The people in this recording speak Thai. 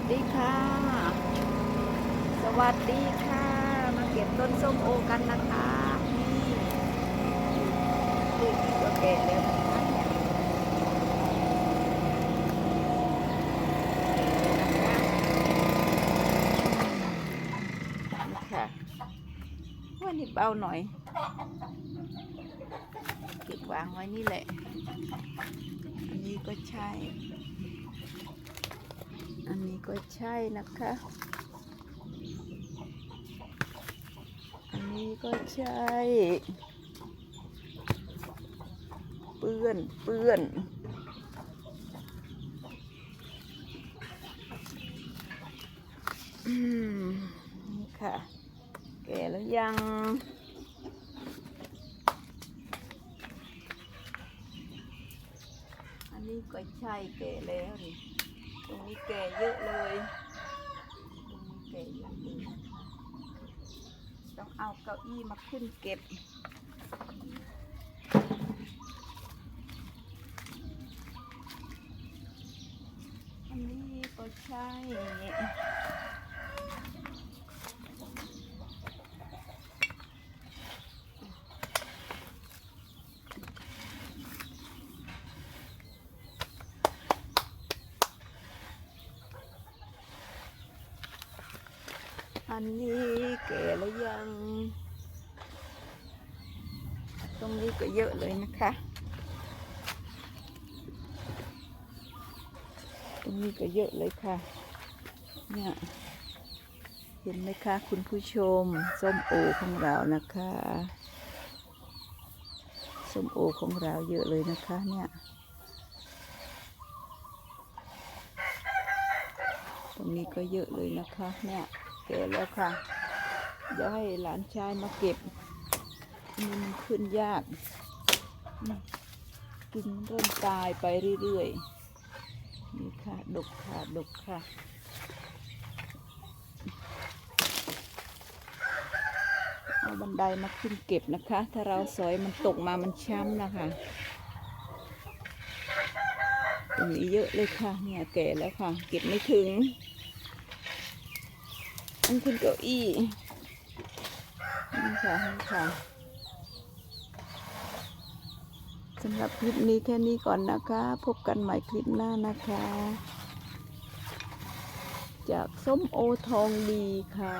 วัสดีค่ะ สวัสดีค่ะ มาเก็บต้นส้มโอกันนะคะนี่ลูกนี่ก็แก่แล้วนะคะเนี่ยนี่ค่ะว่านี่เบาหน่อยเก็บวางไว้นี่แหละ อันนี้ก็ใช่ อันนี้ก็ใช่นะคะ อันนี้ก็ใช่ เปื้อน เปื้อนอืมนี่ค่ะ แก่แล้วยังอันนี้ก็ใช่แก่แล้วนี่ นี้แก่เยอะเลยตรงนี้แก่เยอะเลยต้องเอาเก้าอี้มาขึ้นเก็บอันนี้ก็ใช่ อันนี้แก่แล้วยัง ตรงนี้ก็เยอะเลยนะคะ ตรงนี้ก็เยอะเลยค่ะ เนี่ยเห็นไหมคะคุณผู้ชมส้มโอของเรานะคะส้มโอของเราเยอะเลยนะคะเนี่ย ตรงนี้ก็เยอะเลยนะคะเนี่ย แก่แล้วค่ะ เดี๋ยวให้หลานชายมาเก็บ มันขึ้นยาก กินเริ่มตายไปเรื่อยๆ นี่ค่ะ ดกค่ะ ดกค่ะเอาบันไดมาขึ้นเก็บนะคะ ถ้าเราสอยมันตกมามันช้ำนะคะตรงนี้เยอะเลยค่ะ เนี่ยแก่แล้วค่ะ เก็บไม่ถึง อันขึ้นเก้าอี้นี่ค่ะนี่ค่ะสำหรับคลิปนี้แค่นี้ก่อนนะคะ พบกันใหม่คลิปหน้านะคะ จากส้มโอทองดีค่ะ